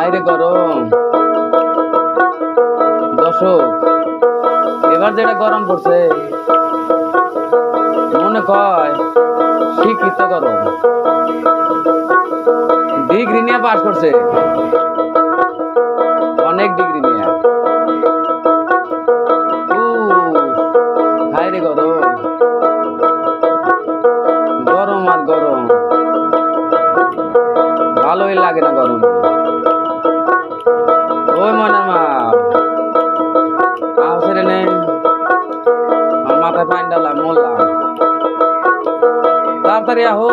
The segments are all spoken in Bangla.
আইরে গরম। দর্শক, এবার যেটা গরম পড়ছে, মনে কয়, শিক্ষিত গরম। ডিগ্রি নিয়ে পাশ করছে। ভালোই লাগে না গরম। ওই মনে মা। মাথায় পানি ডালাম মরলাম। তাড়াতাড়ি আহো।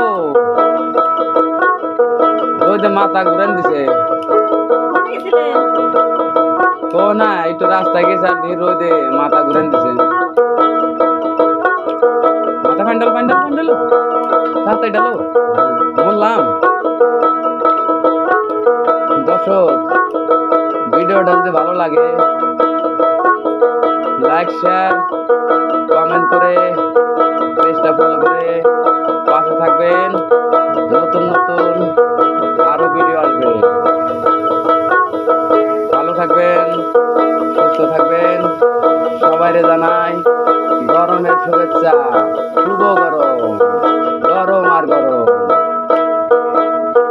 ওই যে মাথা ঘুরেন দিছে। ও না, একটু রাস্তায় গেছে আর ভিড় রোদে মাথা ঘুরেন দিছে। মাথা প্যান্ডেল প্যান্ডেল প্যান্ডেল তাড়াতাড়ি ডালো বললাম দর্শক ভিডিওটা যদি ভালো লাগে। লাইক শেয়ার কমেন্ট করে পেজটা ফলো করে পাশে থাকবেন। নতুন নতুন আরও ভিডিও আসবে। ভালো থাকবেন, সুস্থ থাকবেন। সবাইরে জানাই গরমের শুভেচ্ছা। শুভ গরম।